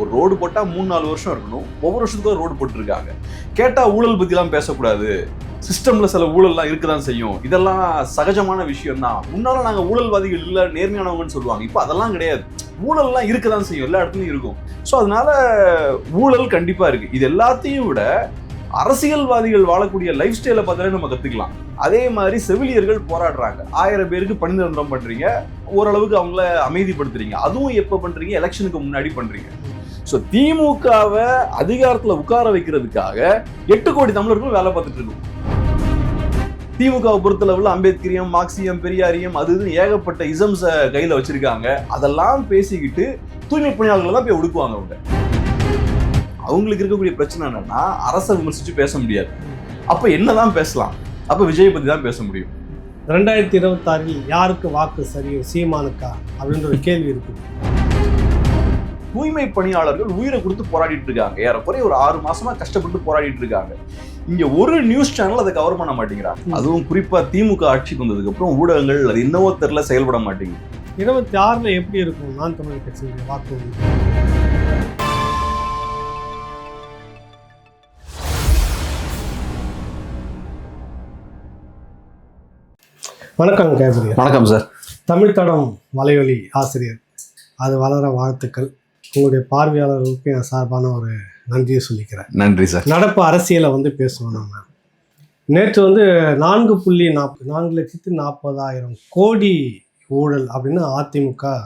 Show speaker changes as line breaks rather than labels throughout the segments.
ஒரு ரோடு போட்டால் மூணு நாலு வருஷம் இருக்கணும். ஒவ்வொரு வருஷத்துக்கும் ரோடு போட்டிருக்காங்க. கேட்டால் ஊழல் பற்றிலாம் பேசக்கூடாது. சிஸ்டமில் சில ஊழல்லாம் இருக்க தான் செய்யும். இதெல்லாம் சகஜமான விஷயம் தான் முன்னால் நாங்கள் ஊழல்வாதிகள் இல்லை நேர்மையானவங்கன்னு சொல்லுவாங்க. இப்போ அதெல்லாம் கிடையாது. ஊழல்லாம் இருக்க தான் செய்யும். எல்லா இடத்துலையும் இருக்கும். ஸோ அதனால ஊழல் கண்டிப்பாக இருக்குது இது எல்லாத்தையும் விட அரசியல்வாதிகள் வாழக்கூடிய லைஃப் ஸ்டைலை பார்த்தாலே நம்ம கற்றுக்கலாம் அதே மாதிரி செவிலியர்கள் போராடுறாங்க. ஆயிரம் பேருக்கு பணி நிரந்தரம் பண்ணுறீங்க ஓரளவுக்கு அவங்கள அமைதிப்படுத்துறீங்க. அதுவும் எப்போ பண்ணுறீங்க எலெக்ஷனுக்கு முன்னாடி பண்ணுறீங்க ஸோ திமுகவை அதிகாரத்தில் உட்கார வைக்கிறதுக்காக எட்டு கோடி தமிழர்கள் வேலை பார்த்துட்டு இருக்கும். திமுகவை பொறுத்தளவில் அம்பேத்கரியம் மார்க்சியம் பெரியாரியம் அது இதுன்னு ஏகப்பட்ட இசம்ஸை கையில் வச்சிருக்காங்க. அதெல்லாம் பேசிக்கிட்டு தூய்மை பணியாளர்களை தான் போய் ஒடுக்குவாங்க அவங்க. அவங்களுக்கு இருக்கக்கூடிய பிரச்சனை என்னன்னா அரசை விமர்சிச்சு பேச முடியாது. அப்ப என்னதான் பேசலாம்? அப்போ விஜய் பற்றி தான் பேச முடியும்.
ரெண்டாயிரத்தி இருபத்தாறில் யாருக்கு வாக்கு சரி சீமானுக்கா? அப்படின்ற ஒரு கேள்வி இருக்குது
தூய்மை பணியாளர்கள் உயிரை கொடுத்து போராடிட்டு இருக்காங்க. ஏறக்குறைய ஒரு ஆறு மாசமா கஷ்டப்பட்டு போராடிட்டு இருக்காங்க. இங்க ஒரு நியூஸ் சேனல் அதை கவர் பண்ண மாட்டேங்கிறாங்க. அதுவும் குறிப்பா திமுக ஆட்சிக்கு வந்ததுக்கு அப்புறம் ஊடகங்கள் அது இன்னவோ தெரியல செயல்பட மாட்டேங்குது.
இருபத்தி ஆறுல எப்படி இருக்கும் நான் தமிழ் கட்சியுடைய வாக்கு? வணக்கம் கேபிரியர்
வணக்கம் சார்
தமிழ் தடம் வலையொலி ஆசிரியர். அது வளர வாழ்த்துக்கள். உங்களுடைய பார்வையாளர்களுக்கு என் சார்பான ஒரு நன்றியை சொல்லிக்கிறேன்.
நன்றி சார்.
நடப்பு அரசியலை வந்து பேசுவோம் நம்ம. நேற்று வந்து நான்கு புள்ளி நாற்பது நான்கு லட்சத்து நாற்பதாயிரம் கோடி ஊழல் அப்படின்னு அதிமுக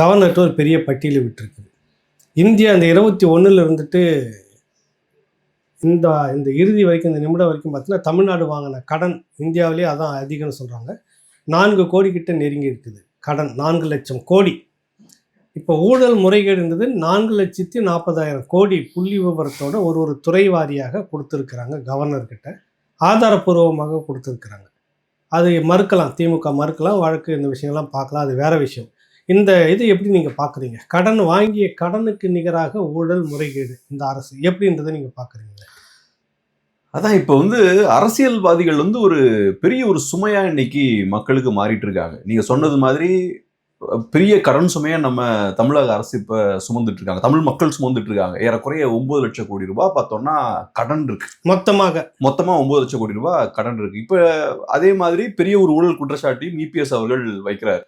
கவர்னர்கிட்ட ஒரு பெரிய பட்டியலை விட்டுருக்குது. இந்தியா இந்த இருபத்தி ஒன்றில் இருந்துட்டு இந்த இந்த இறுதி வரைக்கும் இந்த நிமிடம் வரைக்கும் பார்த்தீங்கன்னா தமிழ்நாடு வாங்கின கடன் இந்தியாவிலேயே அதான் அதிகம்னு சொல்கிறாங்க நான்கு கோடி கிட்ட நெருங்கி இருக்குது. கடன் நான்கு லட்சம் கோடி. இப்போ ஊழல் முறைகேடு நான்கு லட்சத்தி நாற்பதாயிரம் கோடி புள்ளி விவரத்தோட ஒரு ஒரு துறை வாரியாக கொடுத்துருக்குறாங்க கவர்னர்கிட்ட. ஆதாரப்பூர்வமாக கொடுத்துருக்குறாங்க. அது மறுக்கலாம் திமுக மறுக்கலாம் வழக்கு இந்த விஷயங்கள்லாம் பார்க்கலாம் அது வேற விஷயம். இந்த இது எப்படி நீங்கள் பார்க்குறீங்க? கடன் வாங்கிய கடனுக்கு நிகராக ஊழல் முறைகேடு இந்த அரசு எப்படின்றதை நீங்கள் பார்க்குறீங்க?
அதான் இப்போ வந்து அரசியல்வாதிகள் வந்து ஒரு பெரிய ஒரு சுமையாக இன்னைக்கு மக்களுக்கு மாறிட்டு இருக்காங்க. நீங்கள் சொன்னது மாதிரி பெரிய கடன் சுமையா நம்ம தமிழக அரசு இப்ப சுமந்துட்டு இருக்காங்க. தமிழ் மக்கள் சுமந்துட்டு இருக்காங்க. ஏறக்குறைய ஒன்பது லட்சம் கோடி ரூபாய் பார்த்தோம்னா கடன் இருக்கு.
மொத்தமாக.
மொத்தமா ஒன்பது லட்சம் கோடி ரூபாய் கடன் இருக்கு. இப்ப அதே மாதிரி பெரிய ஒரு ஊழல் குற்றச்சாட்டையும் இபிஎஸ் அவர்கள் வைக்கிறார்.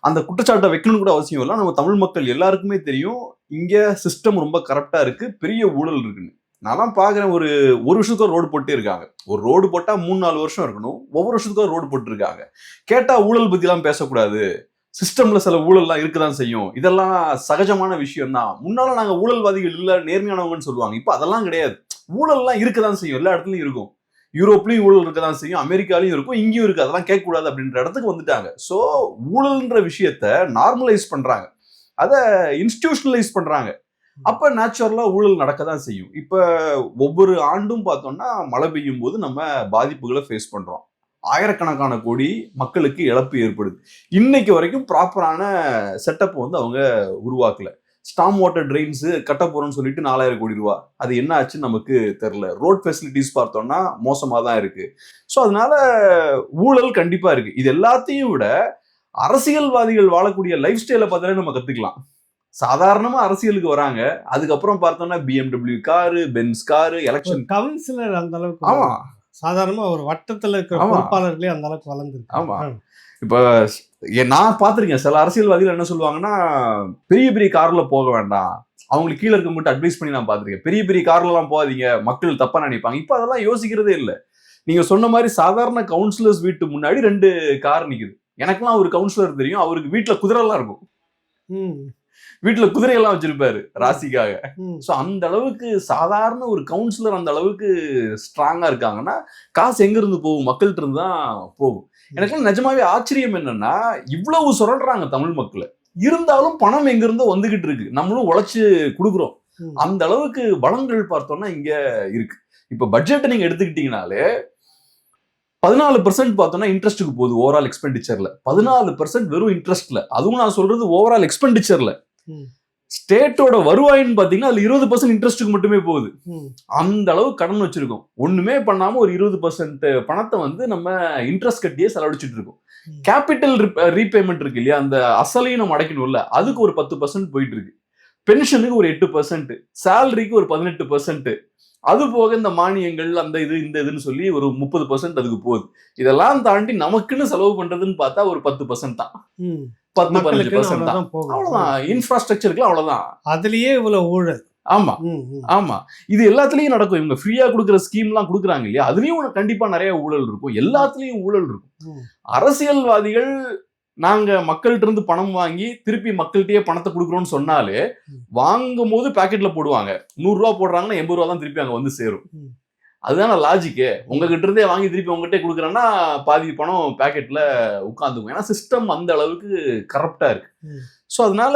அந்த குற்றச்சாட்டை வைக்கணும்னு கூட அவசியம் இல்லை. நம்ம தமிழ் மக்கள் எல்லாருக்குமே தெரியும். இங்க சிஸ்டம் ரொம்ப கரெக்டா இருக்கு. பெரிய ஊழல் இருக்குன்னு. நான் பாக்குறேன் ஒரு ஒரு வருஷத்துக்கு ஒரு ரோடு போட்டே இருக்காங்க. ஒரு ரோடு போட்டா மூணு நாலு வருஷம் இருக்கணும். ஒவ்வொரு வருஷத்துக்கு ஒரு ரோடு போட்டிருக்காங்க. கேட்டா ஊழல் எல்லாம் பேசக்கூடாது. சிஸ்டம்ல சில ஊழல்லாம் இருக்கதான் செய்யும். இதெல்லாம் சகஜமான விஷயம் தான் முன்னால நாங்க ஊழல்வாதிகள் இல்ல நேர்மையானவங்கன்னு சொல்லுவாங்க. இப்போ அதெல்லாம் கிடையாது. ஊழல்லாம் இருக்கதான் செய்யும். எல்லா இடத்துலயும் இருக்கும். யூரோப்லயும் ஊழல் இருக்கதான் செய்யும். அமெரிக்காலையும் இருக்கும். இங்கேயும் இருக்கு. அதெல்லாம் கேட்கக்கூடாது அப்படின்ற இடத்துக்கு வந்துட்டாங்க. ஸோ ஊழல்ன்ற விஷயத்த நார்மலைஸ் பண்றாங்க. அதை இன்ஸ்டிடியூஷனலைஸ் பண்றாங்க. அப்ப நேச்சுரலா ஊழல் நடக்க தான் செய்யும். இப்ப ஒவ்வொரு ஆண்டும் பார்த்தோம்னா மழை பெய்யும் போது நம்ம பாதிப்புகளை ஃபேஸ் பண்றோம். ஆயிரக்கணக்கான கோடி மக்களுக்கு இழப்பு ஏற்படுது. இன்னைக்கு வரைக்கும் ப்ராப்பரான செட்டப் வந்து அவங்க உருவாக்கல. ஸ்டாம் வாட்டர் ட்ரெயின்ஸ் கட்ட போறோம்னு சொல்லிட்டு நாலாயிரம் கோடி ரூபா. அது என்ன ஆச்சுன்னு நமக்கு தெரியல. ரோட் ஃபெசிலிட்டிஸ் பார்த்தோம்னா மோசமா தான் இருக்கு. ஸோ அதனால ஊழல் கண்டிப்பா இருக்கு. இது எல்லாத்தையும் விட அரசியல்வாதிகள் வாழக்கூடிய லைஃப் ஸ்டைலை பார்த்தாலே நம்ம கத்துக்கலாம். சாதாரணமா அரசியலுக்கு வராங்க. அதுக்கப்புறம் பார்த்தோம்னா BMW car Benz car election
councillor அந்த அளவுக்கு
ஆமா.
சாதாரணமா ஒரு வட்டத்துல இருக்கிற. பொறுப்பாளர்களே அந்த அளவுக்கு வளர்ந்துருக்கு.
ஆமா. இப்ப நான் பார்த்திருக்கேன். சில அரசியல்வாதிகள் என்ன சொல்லுவாங்கன்னா பெரிய பெரிய கார்ல போக வேண்டாம். அவங்களுக்கு கீழே இருக்க மட்டும் அட்வைஸ் பண்ணி நான் பார்த்திருக்கேன். பெரிய பெரிய கார்ல எல்லாம் போகாதீங்க. மக்கள் தப்பா நினைப்பாங்க. இப்போ அதெல்லாம் யோசிக்கிறதே இல்லை. நீங்க சொன்ன மாதிரி சாதாரண கவுன்சிலர்ஸ் வீட்டு முன்னாடி ரெண்டு கார் நிக்குது. எனக்கெல்லாம் ஒரு கவுன்சிலர் தெரியும். அவருக்கு வீட்டுல குதிரை எல்லாம் இருக்கும்.
ம்,
வீட்டுல குதிரையெல்லாம் வச்சிருப்பாரு ராசிக்காக. ஸோ அந்த அளவுக்கு சாதாரண ஒரு கவுன்சிலர் அந்த அளவுக்கு ஸ்ட்ராங்கா இருக்காங்கன்னா காசு எங்க இருந்து போகும்? மக்கள்கிட்ட இருந்து தான் போகும். எனக்கு நிஜமாவே ஆச்சரியம் என்னன்னா இவ்வளவு சுரண்டுறாங்க தமிழ் மக்களை. இருந்தாலும் பணம் எங்க இருந்தோ வந்துகிட்டு இருக்கு. நம்மளும் உழைச்சு கொடுக்குறோம். அந்த அளவுக்கு வளங்கள் பார்த்தோம்னா இங்க இருக்கு. இப்ப பட்ஜெட்டை நீங்க எடுத்துக்கிட்டீங்கனாலே பதினாலு பர்சன்ட் பார்த்தோம்னா இன்ட்ரெஸ்ட்டுக்கு போகுது ஓவரால் எக்ஸ்பெண்டிச்சர்ல பதினாலு பர்சன்ட் வெறும் இன்ட்ரெஸ்ட்ல அதுவும் நான் சொல்றது ஓவரால் எக்ஸ்பெண்டிச்சர்ல. ஸ்டேட்டோட வருவாயின்னு பாத்தீங்கன்னா அதுல இருபது பர்சன்ட் இன்ட்ரெஸ்ட்டுக்கு மட்டுமே போகுது. அந்த அளவு கடன் வச்சிருக்கோம். ஒண்ணுமே பண்ணாம ஒரு இருபது பர்சன்ட் பணத்தை வந்து நம்ம இன்ட்ரெஸ்ட் கட்டியே செலவழிச்சிட்டு இருக்கோம். கேபிட்டல் ரீபேமெண்ட் இருக்கு இல்லையா? அந்த அசலையும் நம்ம அடைக்கணும்ல. அதுக்கு ஒரு பத்து பர்சன்ட் போயிட்டு இருக்கு பென்ஷனுக்கு ஒரு எட்டு பர்சன்ட் சேலரிக்கு ஒரு பதினெட்டு பர்சன்ட் அது போக இந்த மானியங்கள் அந்த இது இந்த இதுன்னு சொல்லி ஒரு முப்பது பர்சன்ட் அதுக்கு போகுது. இதெல்லாம் தாண்டி நமக்குன்னு செலவு பண்றதுன்னு பார்த்தா ஒரு பத்து பர்சன்ட் தான். பத்து பதினஞ்சு பர்சன்ட் தான்.
அவ்வளவுதான்.
இன்ஃப்ராஸ்ட்ரக்சருக்கு அவ்வளவுதான்.
அதுலயே இவ்வளவு ஊழல்.
ஆமா. ஆமா. இது எல்லாத்துலயும் நடக்கும். இவங்க ஃப்ரீயா கொடுக்குற ஸ்கீம் எல்லாம் கொடுக்குறாங்க இல்லையா? அதுலயும் கண்டிப்பா நிறைய ஊழல் இருக்கும். எல்லாத்துலயும் ஊழல் இருக்கும். அரசியல்வாதிகள் நாங்க மக்கள்கிட்ட இருந்து பணம் வாங்கி திருப்பி மக்கள்கிட்டயே பணத்தை கொடுக்குறோம்னு சொன்னாலே. வாங்கும் போது பாக்கெட்ல போடுவாங்க. நூறு ரூபா போடுறாங்கன்னா எண்பது ரூபா தான் திருப்பி அங்க வந்து சேரும். அதுதான லாஜிக்கு உங்ககிட்ட இருந்தே வாங்கி திருப்பி உங்ககிட்டே கொடுக்குறேன்னா பாதி பணம் பாக்கெட்ல உட்காந்துக்கும். ஏன்னா சிஸ்டம் அந்த அளவுக்கு கரப்டா இருக்கு. ஸோ அதனால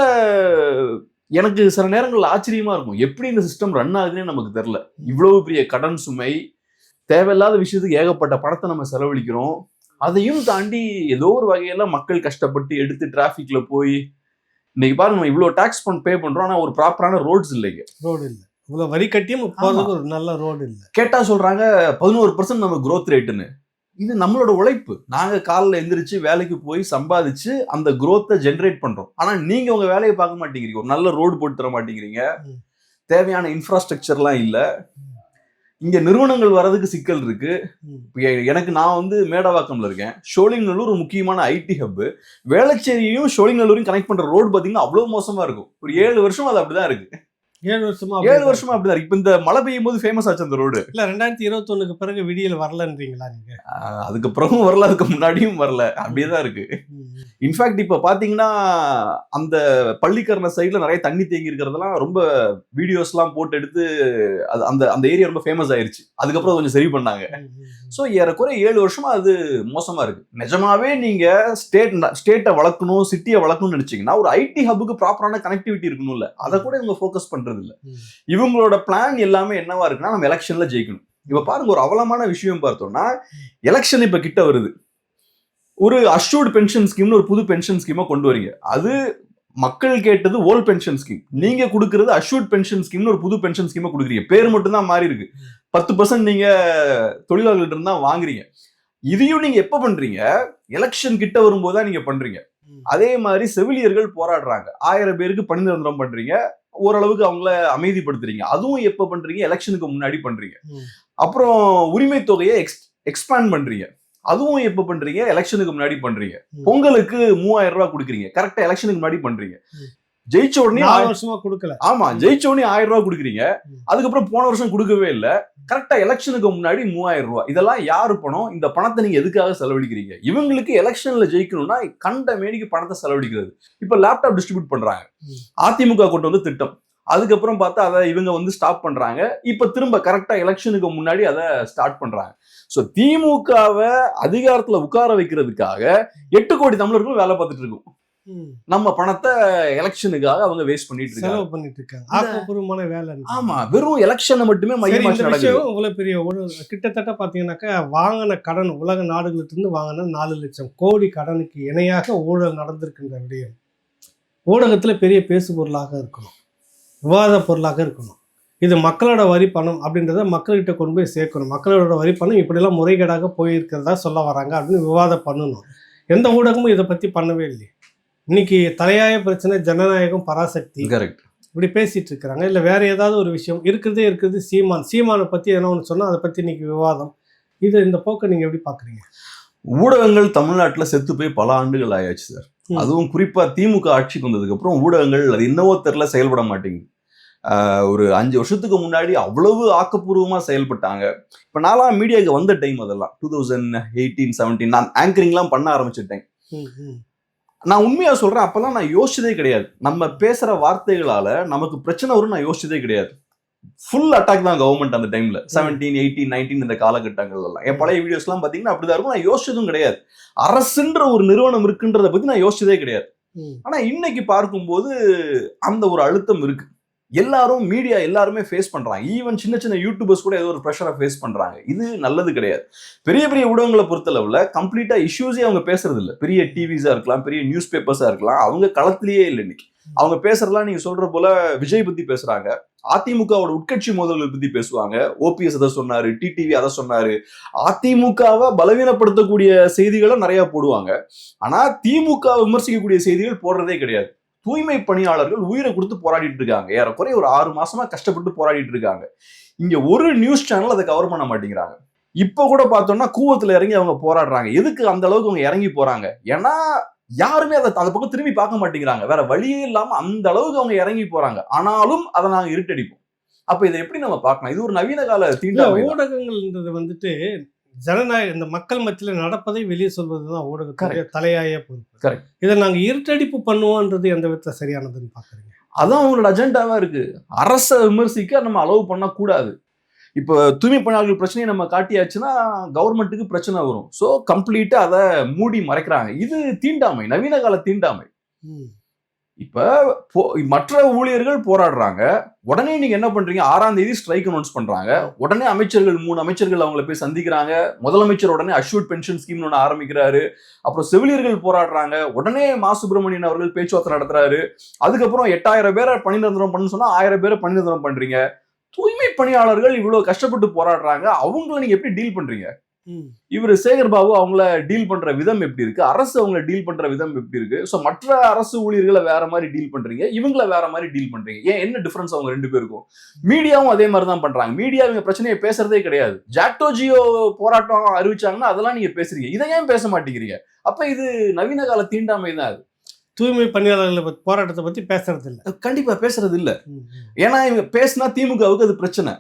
எனக்கு சில நேரங்கள்ல ஆச்சரியமா இருக்கும். எப்படி இந்த சிஸ்டம் ரன் ஆகுதுன்னே நமக்கு தெரியல. இவ்வளவு பெரிய கடன் சுமை தேவையில்லாத விஷயத்துக்கு ஏகப்பட்ட பணத்தை நம்ம செலவழிக்கிறோம். அதையும் தாண்டி ஏதோ ஒரு வகையில மக்கள் கஷ்டப்பட்டு எடுத்து டிராஃபிக்ல போய் இன்னைக்கு பாருங்க நம்ம இவ்வளவு டாக்ஸ் பண் பே பண்றோம் ஆனா ஒரு ப்ராப்பரான ரோட்ஸ் இல்லைங்க.
ரோடு இல்ல. இவ்வளவு வரி கட்டியும் போறதுக்கு ஒரு நல்ல ரோடு இல்ல.
கேட்டா சொல்றாங்க பதினோரு பர்சன்ட் நம்ம growth ரேட்டுன்னு இது நம்மளோட உழைப்பு. நாங்க காலைல எந்திரிச்சு வேலைக்கு போய் சம்பாதிச்சு அந்த growth-அ ஜென்ரேட் பண்றோம். ஆனா நீங்க உங்க வேலையை பார்க்க மாட்டேங்கிறீங்க. ஒரு நல்ல ரோடு போட்டு தர மாட்டேங்கிறீங்க. தேவையான இன்ஃப்ராஸ்ட்ரக்சர்லாம் இல்ல. இங்க நிறுவனங்கள் வர்றதுக்கு சிக்கல் இருக்கு.
ம்.
இப்ப எ- எனக்கு நான் வந்து மேடவாக்கம்ல இருக்கேன். ஷோலிங்கநல்லூர் ஒரு முக்கியமான ஐடி ஹப் வேளச்சேரியும் ஷோலிங்கநல்லூரையும் கனெக்ட் பண்ற ரோடு பாத்தீங்கன்னா அவ்வளவு மோசமா இருக்கும். ஒரு ஏழு வருஷம் அது அப்படிதான் இருக்கு.
ஏழு வருஷமா
ஏழு வருஷமா அப்படிதான். இப்ப இந்த மழை பெய்யும் போது ஃபேமஸ் ஆச்சு அந்த ரோடு
இல்ல ரெண்டாயிரத்தி இருபத்தொன்னுக்கு பிறகு விடியல் வரலன்றீங்களா நீங்க?
அதுக்கு பிறகும் வரல அதுக்கு முன்னாடியும் வரல. அப்படியே தான் இருக்கு. இன்ஃபேக்ட் இப்ப பாத்தீங்கன்னா அந்த பள்ளிக்கரண சைடுல நிறைய தண்ணி தேங்கி இருக்கிறதெல்லாம் ரொம்ப வீடியோஸ் எல்லாம் போட்டு எடுத்து அது அந்த அந்த ஏரியா ரொம்ப ஃபேமஸ் ஆயிருச்சு. அதுக்கப்புறம் கொஞ்சம் சரி பண்ணாங்க. ஸோ ஏறக்குறைய ஏழு வருஷமா அது மோசமா இருக்கு. நிஜமாவே நீங்க ஸ்டேட் ஸ்டேட்டை வளர்க்கணும் சிட்டியை வளர்க்கணும்னு நினைச்சீங்கன்னா ஒரு ஐடி ஹப்புக்கு ப்ராப்பரான கனெக்டிவிட்டி இருக்கணும்ல. அதை கூட இவங்க ஃபோக்கஸ் பண்றது இல்ல
ம்.
இவங்களோட பிளான் எல்லாமே என்னவா இருக்குன்னா நம்ம எலெக்ஷன்ல ஜெயிக்கணும். இப்ப பாருங்க ஒரு அவலமான விஷயம் பார்த்தோம்னா எலெக்ஷன் இப்ப கிட்ட வருது. ஒரு அஷ்யூர்டு பென்ஷன் ஸ்கீம்னு ஒரு புது பென்ஷன் ஸ்கீமை கொண்டு வரீங்க. அது மக்கள் கேட்டது ஓல்ட் பென்ஷன் ஸ்கீம் நீங்க கொடுக்கறது அஷ்யூர்ட் பென்ஷன் ஸ்கீம்னு ஒரு புது பென்ஷன் ஸ்கீமை கொடுக்குறீங்க. பேர் மட்டும் தான் மாறி இருக்கு. பத்து பர்சன்ட் நீங்க தொழிலாளர்கள்ட்ட இருந்தா வாங்குறீங்க. இதையும் நீங்க எப்ப பண்றீங்க? எலெக்ஷன் கிட்ட வரும்போது தான் நீங்க பண்றீங்க. அதே மாதிரி செவிலியர்கள் போராடுறாங்க. ஆயிரம் பேருக்கு பணி நிரந்தரம் பண்றீங்க. ஓரளவுக்கு அவங்கள அமைதிப்படுத்துறீங்க. அதுவும் எப்ப பண்றீங்க? எலெக்ஷனுக்கு முன்னாடி பண்றீங்க. அப்புறம் உரிமை தொகையை எக்ஸ் எக்ஸ்பேண்ட் பண்றீங்க. அதுவும் எப்ப பண்றீங்க? எலெக்ஷனுக்கு முன்னாடி பண்றீங்க. பொங்கலுக்கு மூவாயிரம் ரூபாய் கொடுக்குறீங்க. கரெக்டா எலெக்ஷனுக்கு முன்னாடி பண்றீங்க. ஜெயிச்ச உடனே ஆயிரம்-
வருஷமா கொடுக்கல.
ஆமா ஜெயிச்ச உடனே ஆயிரம் ரூபாய் கொடுக்குறீங்க. அதுக்கப்புறம் போன வருஷம் கொடுக்கவே இல்ல. கரெக்டா எலெக்ஷனுக்கு முன்னாடி மூவாயிரம் ரூபாய். இதெல்லாம் யாரு பணம்? இந்த பணத்தை நீங்க எதுக்காக செலவழிக்கிறீங்க? இவங்களுக்கு எலெக்ஷன்ல ஜெயிக்கணும்னா கண்ட மேனிக்கு பணத்தை செலவழிக்கிறது. இப்ப லேப்டாப் டிஸ்ட்ரிபியூட் பண்றாங்க. அதிமுக கொண்டு வந்து திட்டம். அதுக்கப்புறம் பார்த்தா அதை இவங்க வந்து ஸ்டாப் பண்றாங்க. இப்ப திரும்ப கரெக்டா எலெக்ஷனுக்கு முன்னாடி அதை ஸ்டார்ட் பண்றாங்க. சோ திமுகவை அதிகாரத்துல உட்கார வைக்கிறதுக்காக எட்டு கோடி தமிழர்களும் வேலை பார்த்துட்டு இருக்கும். நம்ம பணத்தை எலெக்ஷனுக்காக அவங்க வேஸ்ட் பண்ணிட்டு இருக்காங்க.
பண்ணிட்டு இருக்காங்க. ஆக்கப்பூர்வமான வேலை
ஆமா வெறும் எலெக்ஷனை மட்டுமே மையமா
விஷயம் இவ்வளவு பெரிய கிட்டத்தட்ட பாத்தீங்கன்னாக்கா வாங்கின கடன் உலக நாடுகள்ட்ட இருந்து வாங்கின நாலு லட்சம் கோடி கடனுக்கு இணையாக ஊழல் நடந்திருக்கின்ற விடயம். ஊடகத்துல பெரிய பேசு பொருளாக இருக்கணும். விவாத பொருளாக இருக்கணும். இது மக்களோட வரி பணம் அப்படின்றத மக்கள்கிட்ட கொண்டு போய் சேர்க்கணும். மக்களோட வரி பணம் இப்படிலாம் முறைகேடாக போயிருக்கிறதா சொல்ல வராங்க அப்படின்னு விவாதம் பண்ணணும். எந்த ஊடகமும் இதை பத்தி பண்ணவே இல்லை இன்னைக்கு தலையாய பிரச்சனை ஜனநாயகம் பராசக்தி.
கரெக்ட்
இப்படி பேசிட்டு இருக்கிறாங்க. இல்லை வேற ஏதாவது ஒரு விஷயம். இருக்கிறதே இருக்கிறது சீமான். சீமானை பத்தி என்ன ஒன்று சொன்னா அதை பத்தி இன்னைக்கு விவாதம். இது இந்த போக்கை நீங்க எப்படி பாக்குறீங்க
ஊடகங்கள் தமிழ்நாட்டுல செத்து போய் பல ஆண்டுகள் ஆயாச்சு சார். அதுவும் குறிப்பா திமுக ஆட்சிக்கு வந்ததுக்கு அப்புறம் ஊடகங்கள் அது இன்னவோ தெரியல செயல்பட மாட்டேங்குது. ஒரு அஞ்சு வருஷத்துக்கு முன்னாடி அவ்வளவு ஆக்கப்பூர்வமா செயல்பட்டாங்க. இப்ப நான்லாம் மீடியாவுக்கு வந்த டைம் அதெல்லாம். டூ தௌசண்ட் எயிட்டீன் செவன்டீன் நான் ஆங்கரிங்லாம் பண்ண ஆரம்பிச்சிட்டேன். நான் உண்மையா சொல்றேன் அப்பெல்லாம் நான் யோசிச்சதே கிடையாது. நம்ம பேசுற வார்த்தைகளால நமக்கு பிரச்சனை வரும் நான் யோசிச்சதே கிடையாது. ஃபுல் அட்டாக் தான் கவர்மெண்ட் அந்த டைம்ல செவன்டீன் எயிட்டீன் நைன்டீன் இந்த காலகட்டங்கள்ல எல்லாம் என் பழைய வீடியோஸ்லாம் பாத்தீங்கன்னா அப்படிதான் இருக்கும். நான் யோசிச்சதும் கிடையாது. அரசுன்ற ஒரு நிறுவனம் இருக்குன்றத பத்தி நான் யோசிச்சதே கிடையாது.
ம்.
ஆனா இன்னைக்கு பார்க்கும்போது அந்த ஒரு அழுத்தம் இருக்கு. எல்லாரும் மீடியா எல்லாருமே ஃபேஸ் பண்ணுறாங்க ஈவன் சின்ன சின்ன யூடியூபர்ஸ் கூட ஏதோ ஒரு ப்ரெஷரை ஃபேஸ் பண்ணுறாங்க இது நல்லது கிடையாது. பெரிய பெரிய ஊடகங்களை பொறுத்தளவில் கம்ப்ளீட்டாக இஷ்யூஸே அவங்க பேசுறது இல்லை பெரிய டிவிஸா இருக்கலாம் பெரிய நியூஸ் பேப்பர்ஸாக இருக்கலாம். அவங்க களத்திலேயே இல்லை இன்னைக்கு. அவங்க பேசுறதெல்லாம் நீங்க சொல்ற போல விஜய் பத்தி பேசுறாங்க. அதிமுகவோட உட்கட்சி மோதல்கள் பத்தி பேசுவாங்க. ஓபிஎஸ் அதை சொன்னாரு டிடிவி அதை சொன்னாரு. அதிமுகவை பலவீனப்படுத்தக்கூடிய செய்திகளை நிறைய போடுவாங்க. ஆனா திமுக விமர்சிக்கக்கூடிய செய்திகள் போடுறதே கிடையாது. தூய்மை பணியாளர்கள் உயிரை கொடுத்து போராடிட்டு இருக்காங்க. ஏறக்குறைய ஒரு ஆறு மாசமா கஷ்டப்பட்டு போராடிட்டு இருக்காங்க. இங்க ஒரு நியூஸ் சேனல் அதை கவர் பண்ண மாட்டேங்கிறாங்க. இப்ப கூட பார்த்தோம்னா கூவத்துல இறங்கி அவங்க போராடுறாங்க. எதுக்கு அந்த அளவுக்கு அவங்க இறங்கி போறாங்க? ஏன்னா யாருமே அதை அந்த பக்கம் திரும்பி பார்க்க மாட்டேங்கிறாங்க. வேற வழியே இல்லாம அந்த அளவுக்கு அவங்க இறங்கி போறாங்க. ஆனாலும் அதை நாங்க இருட்டடிப்போம். அப்ப இதை எப்படி நம்ம பார்க்கலாம்? இது ஒரு நவீன கால தான்.
ஊடகங்கள்ன்றது வந்துட்டு ஜனநாயக இந்த மக்கள் மத்தியில் நடப்பதை வெளியே சொல்வது தான் ஊடகத்துடைய தலையாய பொறுப்பு.
Correct.
இதை நாங்க இருட்டடிப்பு பண்ணுவோன்றது எந்த விதத்துல சரியானதுன்னு பாக்குறீங்க?
அதான் அவங்களோட அஜெண்டாவா இருக்கு. அரசை விமர்சிக்க நம்ம அலோவ் பண்ணக்கூடாது. இப்போ தூய்மை பணியாளர்கள் பிரச்சனையை நம்ம காட்டியாச்சுன்னா கவர்மெண்ட்டுக்கு பிரச்சனை வரும். ஸோ கம்ப்ளீட்டா அதை மூடி மறைக்கிறாங்க. இது தீண்டாமை நவீன கால தீண்டாமை. இப்போ போ- மற்ற ஊழியர்கள் போராடுறாங்க. உடனே நீங்க என்ன பண்றீங்க? ஆறாம் தேதி ஸ்ட்ரைக் அனௌன்ஸ் பண்றாங்க. உடனே அமைச்சர்கள் மூணு அமைச்சர்கள் அவங்கள போய் சந்திக்கிறாங்க. முதலமைச்சர் உடனே அஷ்யூர்ட் பென்ஷன் ஸ்கீம்னு ஒன்று ஆரம்பிக்கிறாரு. அப்புறம் செவிலியர்கள் போராடுறாங்க. உடனே மா. சுப்பிரமணியன் அவர்கள் பேச்சுவார்த்தை நடத்துறாரு. அதுக்கப்புறம் எட்டாயிரம் பேரை பணி நிரந்தரம் பண்ணு சொன்னா ஆயிரம் பேரை பணி நிரந்தரம் பண்றீங்க. தூய்மை பணியாளர்கள் இவ்வளவு கஷ்டப்பட்டு போராடுறாங்க. அவங்கள நீங்க எப்படி டீல் பண்றீங்க? இவர் சேகர் பாபு அவங்கள டீல் பண்ற விதம் எப்படி இருக்கு? அரசு அவங்கள டீல் பண்ற விதம் எப்படி இருக்கு? சோ மற்ற அரசு ஊழியர்களை வேற மாதிரி டீல் பண்றீங்க. இவங்கள வேற மாதிரி டீல் பண்றீங்க. ஏன் என்ன டிஃபரன்ஸ் அவங்க ரெண்டு பேருக்கும்? மீடியாவும் அதே மாதிரி தான் பண்றாங்க. மீடியா இவங்க பிரச்சனையை பேசுறதே கிடையாது. ஜாக்டோ ஜியோ போராட்டம் அறிவிச்சாங்கன்னா அதெல்லாம் நீங்க பேசுறீங்க. இதை ஏன் பேச மாட்டேங்கிறீங்க? அப்ப இது நவீன கால தீண்டாமை தான் அது.
தூய்மை பணியாளர்களை போராட்டத்தை பத்தி பேசுறது இல்ல
கண்டிப்பா பேசுறது இல்ல ஏன்னா இவங்க பேசினா திமுகவுக்கு அது பிரச்சனை.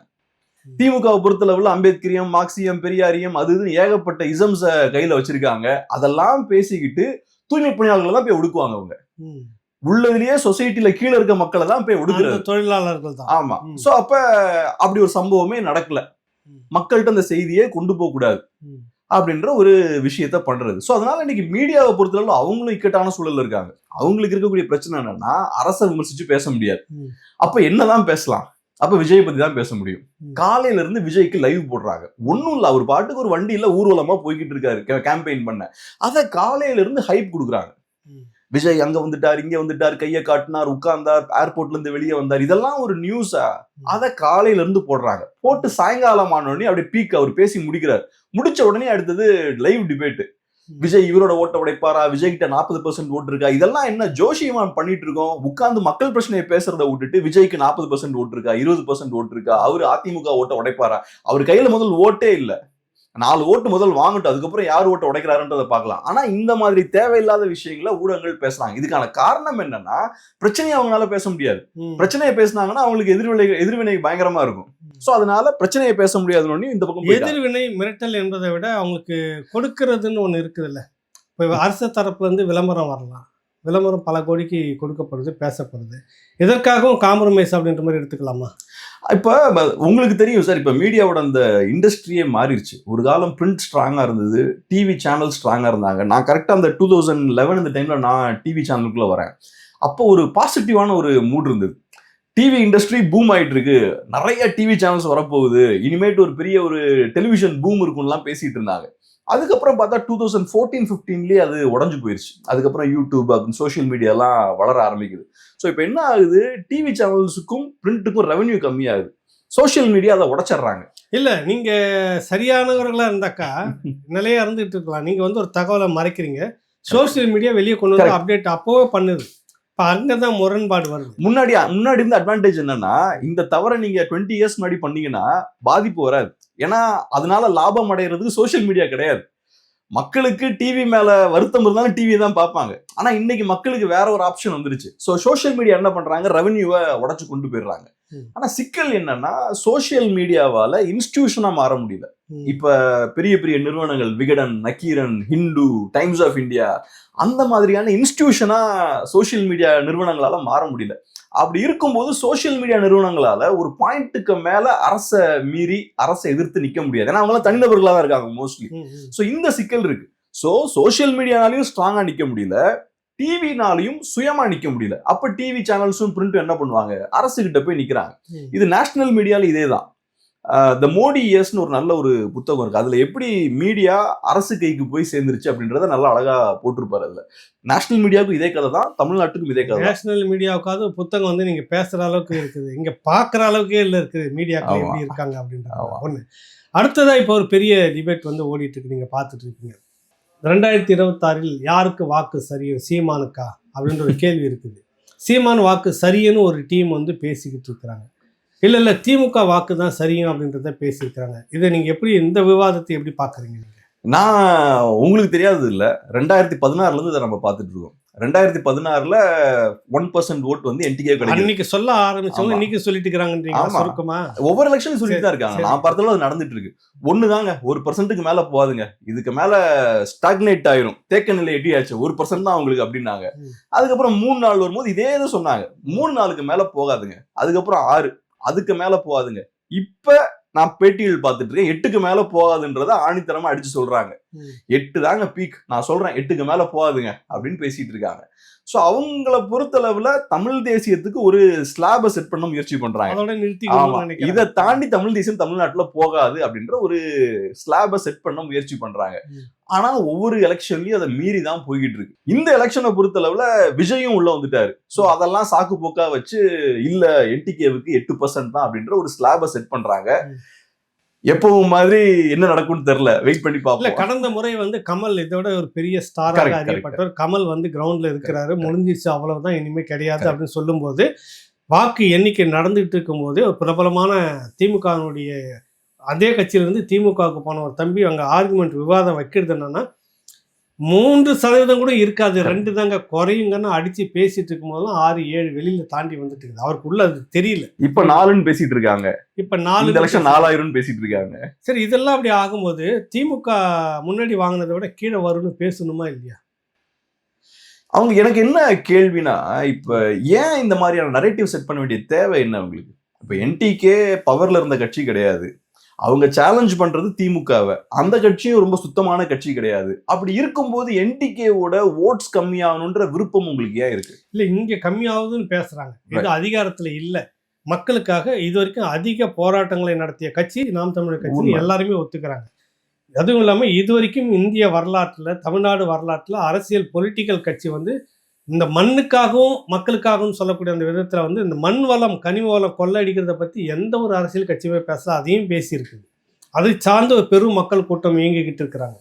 திமுகவை பொறுத்தளவுல அம்பேத்கரியம் மார்க்சியம் பெரியாரியம் அது இதுன்னு ஏகப்பட்ட இசம்ஸ கையில வச்சிருக்காங்க. அதெல்லாம் பேசிக்கிட்டு தூய்மை பணியாளர்களை தான் போய் ஒடுக்குவாங்க அவங்க. உள்ளதுலயே சொசைட்டில கீழே இருக்க மக்களை தான் போய் ஒடுக்குறது.
தொழிலாளர்கள் தான்.
ஆமா. சோ அப்ப அப்படி ஒரு சம்பவமே நடக்கல. மக்கள்கிட்ட அந்த செய்தியை கொண்டு போக கூடாது. அப்படின்ற ஒரு விஷயத்த பண்றது. சோ அதனால இன்னைக்கு மீடியாவை பொறுத்தளவு அவங்களும் இக்கட்டான சூழல்ல இருக்காங்க. அவங்களுக்கு இருக்கக்கூடிய பிரச்சனை என்னன்னா அரசை விமர்சிச்சு பேச முடியாது. அப்ப என்னதான் பேசலாம்? அப்ப விஜய் பத்தி தான் பேச முடியும். காலையில இருந்து விஜய்க்கு லைவ் போடுறாங்க. ஒண்ணும் இல்ல அவர் பாட்டுக்கு ஒரு வண்டியில ஊர்வலமா போய்கிட்டு இருக்காரு கேம்பெயின் பண்ண. அத காலையில இருந்து ஹைப் கொடுக்குறாங்க. விஜய் அங்க வந்துட்டார் இங்க வந்துட்டார் கையை காட்டினார் உட்கார்ந்தார் ஏர்போர்ட்ல இருந்து வெளியே வந்தார். இதெல்லாம் ஒரு நியூஸா அத காலையில இருந்து போடுறாங்க. போட்டு சாயங்காலம் ஆன உடனே அப்படியே பீக் அவர் பேசி முடிக்கிறார். முடிச்ச உடனே அடுத்தது லைவ் டிபேட் விஜய் இவரோட ஓட்ட உடைப்பாரா? விஜய் கிட்ட நாற்பது பர்சன்ட் ஓட்டு இருக்கா இதெல்லாம் என்ன ஜோஷியமா பண்ணிட்டு இருக்கோம்? உட்கார்ந்து மக்கள் பிரச்சனையை பேசுறத விட்டுட்டு விஜய்க்கு நாற்பது பர்சன்ட் ஓட்டு இருக்கா இருபது பர்சன்ட் ஓட்டு இருக்கா அவர் அதிமுக ஓட்ட உடைப்பாரா? அவர் கையில முதல் ஓட்டே இல்ல. நாலு ஓட்டு முதல் வாங்கட்டும் அதுக்கப்புறம் யார் ஓட்ட உடைக்கிறாருன்றதை பார்க்கலாம். ஆனா இந்த மாதிரி தேவையில்லாத விஷயங்களை ஊடகங்கள் பேசுறாங்க. இதுக்கான காரணம் என்னன்னா பிரச்சனையை அவங்களால பேச முடியாது. பிரச்சனையை பேசினாங்கன்னா அவங்களுக்கு எதிர்வினை எதிர்வினை பயங்கரமா இருக்கும். சோ அதனால பிரச்சனையை பேச முடியாதுன்னு இந்த பக்கம்.
எதிர்வினை மிரட்டல் என்பதை விட அவங்களுக்கு கொடுக்கறதுன்னு ஒண்ணு இருக்குதுல்ல. இப்போ அரசு தரப்புல இருந்து விளம்பரம் வரலாம். விளம்பரம் பல கோடிக்கு கொடுக்கப்படுது பேசப்படுது. இதற்காகவும் காம்ப்ரமைஸ் அப்படின்ற மாதிரி எடுத்துக்கலாமா?
இப்போ உங்களுக்கு தெரியும் சார் இப்போ மீடியாவோட அந்த இண்டஸ்ட்ரியே மாறிடுச்சு. ஒரு காலம் பிரிண்ட் ஸ்ட்ராங்காக இருந்தது டிவி சேனல் ஸ்ட்ராங்காக இருந்தாங்க. நான் கரெக்டாக அந்த டூ தௌசண்ட் லெவன் இந்த டைமில் நான் டிவி சேனலுக்குள்ளே வரேன். அப்போ ஒரு பாசிட்டிவான ஒரு மூட் இருந்தது. டிவி இண்டஸ்ட்ரி பூம் ஆயிட்டு இருக்கு நிறைய டிவி சேனல்ஸ் வரப்போகுது. இனிமேட்டு ஒரு பெரிய ஒரு டெலிவிஷன் பூம் இருக்கும்லாம் பேசிட்டு இருந்தாங்க. அதுக்கப்புறம் பார்த்தா டூ தௌசண்ட் ஃபோர்டீன் ஃபிஃப்டீன்லேயே அது உடஞ்சு போயிடுச்சு அதுக்கப்புறம் யூடியூப் அப்படின்னு சோஷியல் மீடியாலாம் வளர ஆரம்பிக்குது. ஸோ இப்போ என்ன ஆகுது? டிவி சேனல்ஸுக்கும் பிரிண்ட்டுக்கும் ரெவன்யூ கம்மியாகுது. சோஷியல் மீடியா அதை உடைச்சிடுறாங்க.
இல்ல நீங்க சரியானவர்களா இருந்தாக்கா நிலையா இருந்துட்டு இருக்கலாம். நீங்க வந்து ஒரு தகவலை மறைக்கிறீங்க. சோஷியல் மீடியா வெளியே கொண்டு வந்து. அப்டேட் அப்போவே பண்ணுது. இப்போ அங்கதான் முரண்பாடு வருது.
முன்னாடி முன்னாடி இருந்த அட்வான்டேஜ் என்னன்னா இந்த தவிர நீங்க டுவெண்ட்டி இயர்ஸ் முன்னாடி பண்ணீங்கன்னா பாதிப்பு வராது. ஏன்னா அதனால லாபம் அடைகிறதுக்கு சோஷியல் மீடியா கிடையாது. மக்களுக்கு டிவி மேல வருத்தம் இருந்தாலும் டிவி தான் பார்ப்பாங்க. ஆனா இன்னைக்கு மக்களுக்கு வேற ஒரு ஆப்ஷன் வந்துருச்சு. ஸோ சோஷியல் மீடியா என்ன பண்றாங்க? ரெவன்யூவை உடச்சு கொண்டு போயிடுறாங்க. ஆனா சிக்கல் என்னன்னா சோஷியல் மீடியாவால இன்ஸ்டிடியூஷனா மாற முடியல. இப்ப பெரிய பெரிய நிறுவனங்கள் Vikatan Nakkeeran Hindu Times of India அந்த மாதிரியான இன்ஸ்டிடியூஷனா சோஷியல் மீடியா நிறுவனங்களால மாற முடியல. அப்படி இருக்கும்போது சோஷியல் மீடியா நிறுவனங்களால ஒரு பாயிண்ட்டுக்கு மேல அரசை மீறி அரசை எதிர்த்து நிக்க முடியாது. ஏன்னா அவங்களாம் தனிநபர்களா தான் இருக்காங்க மோஸ்ட்லி. ஸோ இந்த சிக்கல் இருக்கு. ஸோ சோஷியல் மீடியானாலையும் ஸ்ட்ராங்கா நிக்க முடியல. டிவினாலையும் சுயமா நிக்க முடியல. அப்ப டிவி சேனல்ஸும் பிரிண்ட் என்ன பண்ணுவாங்க? அரசு கிட்ட போய் நிக்கிறாங்க. இது நேஷனல் மீடியால இதே தான் த மோடி இயர்ஸ்னு ஒரு நல்ல ஒரு புத்தகம் இருக்கு. அதுல எப்படி மீடியா அரசு கைக்கு போய் சேர்ந்துருச்சு அப்படின்றத நல்லா அழகா போட்டிருப்பாரு அதுல. நேஷனல் மீடியாவுக்கும் இதே கதை தான் தமிழ்நாட்டுக்கும் இதே கதை
நேஷனல் மீடியாவுக்காவது புத்தகம் வந்து நீங்க பேசுற அளவுக்கு இருக்குது. இங்க பாக்குற அளவுக்கே இல்ல இருக்குது. மீடியாக்கள். எப்படி இருக்காங்க அப்படின்றது.
ஆமா.
ஒண்ணு. அடுத்ததா இப்போ ஒரு பெரிய டிபேட் வந்து ஓடிட்டு இருக்கு. நீங்க பார்த்துட்டு இருக்கீங்க. ரெண்டாயிரத்தி இருபத்தாறில் யாருக்கு வாக்கு சரியும் சீமானுக்கா? அப்படின்ற ஒரு கேள்வி இருக்குது. சீமான் வாக்கு சரியுன்னு ஒரு டீம் வந்து பேசிக்கிட்டு இருக்கிறாங்க. இல்லை இல்லை திமுக வாக்கு தான் சரியும் அப்படின்றத பேசியிருக்கிறாங்க. இதை நீங்கள் எப்படி இந்த விவாதத்தை எப்படி பார்க்குறீங்க
நான் உங்களுக்கு தெரியாதது இல்லை. ரெண்டாயிரத்தி பதினாறுலேருந்து இதை நம்ம பார்த்துட்டு இருக்கோம். ரெண்டாயிரத்தி பதினாறுல ஒன் பர்சன்ட் ஓட்டு வந்து என்டிகே கிடைக்கும்
அன்னைக்கு சொல்ல ஆரம்பிச்சவங்க. இன்னைக்கு சொல்லிட்டு. சுருக்கமா.
ஒவ்வொரு எலெக்ஷனும் சொல்லிட்டு தான் இருக்காங்க. நான் பார்த்ததுல அது நடந்துட்டு இருக்கு ஒண்ணுதாங்க ஒரு பர்சன்ட்டுக்கு மேல போகாதுங்க. இதுக்கு மேல ஸ்டாக்னேட் ஆயிரும். தேக்க நிலை எட்டியாச்சு ஒரு பர்சன்ட் தான் அவங்களுக்கு அப்படின்னாங்க. அதுக்கப்புறம் மூணு நாள் வரும்போது இதே இது சொன்னாங்க. மூணு நாளுக்கு மேல போகாதுங்க. அதுக்கப்புறம் ஆறு. அதுக்கு மேல போகாதுங்க. இப்ப நான் பேட்டிகள் பார்த்துட்டு இருக்கேன் எட்டுக்கு மேல போகாதுன்றத ஆணித்தரமா அடிச்சு சொல்றாங்க. எட்டு தாங்க பீக் நான் சொல்றேன் எட்டுக்கு மேல போகாதுங்க அப்படின்னு பேசிட்டு இருக்காங்க. சோ அவங்கள பொறுத்தளவுல தமிழ் தேசியத்துக்கு ஒரு ஸ்லாப செட் பண்ண முயற்சி பண்றாங்க. இதை தாண்டி தமிழ் தேசியம் தமிழ்நாட்டுல போகாது அப்படின்ற ஒரு ஸ்லாப செட் பண்ண முயற்சி பண்றாங்க. ஆனா ஒவ்வொரு எலெக்ஷன்லயும் அதை மீறி தான் போய்கிட்டு இருக்கு. இந்த எலெக்ஷனை பொறுத்தளவுல விஜயும் உள்ள வந்துட்டாரு. சோ அதெல்லாம் சாக்கு போக்கா வச்சு இல்ல என்டிகேவுக்கு எட்டு பர்சன்ட் தான் அப்படின்ற ஒரு ஸ்லாப செட் பண்றாங்க. எப்பவும் மாதிரி என்ன நடக்கும்னு தெரியல. வெயிட் பண்ணி
இல்ல
பார்ப்போம்.
கடந்த முறை வந்து கமல் இதோட ஒரு பெரிய
correct.
அறியப்பட்டவர். கமல் வந்து கிரவுண்ட்ல இருக்கிறாரு. முடிஞ்சிச்சு அவ்வளவுதான். இனிமே கிடையாது. அப்படின்னு சொல்லும்போது வாக்கு எண்ணிக்கை நடந்துட்டு இருக்கும்போது ஒரு பிரபலமான திமுகவினுடைய அதே கட்சியிலிருந்து திமுகவுக்கு போன ஒரு தம்பி அங்க ஆர்குமெண்ட் விவாதம் வைக்கிறது என்னன்னா மூன்று சதவீதம் கூட இருக்காது. ரெண்டு தாங்க குறையுங்கன்னு அடிச்சு பேசிட்டு இருக்கும்போதெல்லாம் ஆறு ஏழு வெளியில தாண்டி வந்துட்டு இருக்குது. அவருக்குள்ள அது தெரியல.
இப்ப நாலுன்னு பேசிட்டு இருக்காங்க.
இப்ப நாலு
எலெக்ஷன் நாலாயிரம்னு பேசிட்டு இருக்காங்க.
சரி இதெல்லாம் அப்படி ஆகும்போது திமுக முன்னாடி வாங்கினதை விட கீழே வரும்னு பேசணுமா இல்லையா?
அவங்க எனக்கு என்ன கேள்வினா இப்ப ஏன் இந்த மாதிரியான நரேட்டிவ் செட் பண்ண வேண்டிய தேவை என்ன அவங்களுக்கு? இப்ப என்டிகே பவர்ல இருந்த கட்சி கிடையாது. அவங்க சேலஞ்ச் பண்றது திமுகவை. அந்த கட்சியும் ரொம்ப சுத்தமான கட்சி கிடையாது. அப்படி இருக்கும்போது என்டிகேவோட ஓட்ஸ் கம்மியாகணுன்ற விருப்பம் உங்களுக்கு ஏன் இருக்கு?
இல்ல இங்க கம்மியாகுதுன்னு பேசுறாங்க. இது அதிகாரத்துல இல்ல. மக்களுக்காக இது வரைக்கும் அதிக போராட்டங்களை நடத்திய கட்சி நாம் தமிழர் கட்சி. எல்லாருமே ஒத்துக்கிறாங்க. அதுவும் இல்லாம இது வரைக்கும் இந்திய வரலாற்றுல தமிழ்நாடு வரலாற்றுல அரசியல் பொலிட்டிக்கல் கட்சி வந்து இந்த மண்ணுக்காகவும் மக்களுக்காகவும் சொல்லக்கூடிய அந்த விதத்துல வந்து இந்த மண் வளம் கனிம வளம் கொள்ளடிக்கிறத பத்தி எந்த ஒரு அரசியல் கட்சியுமே பேசல அதையும் பேசியிருக்குது. அதை சார்ந்த ஒரு பெரும் மக்கள் கூட்டம் இயங்கிக்கிட்டு இருக்கிறாங்க.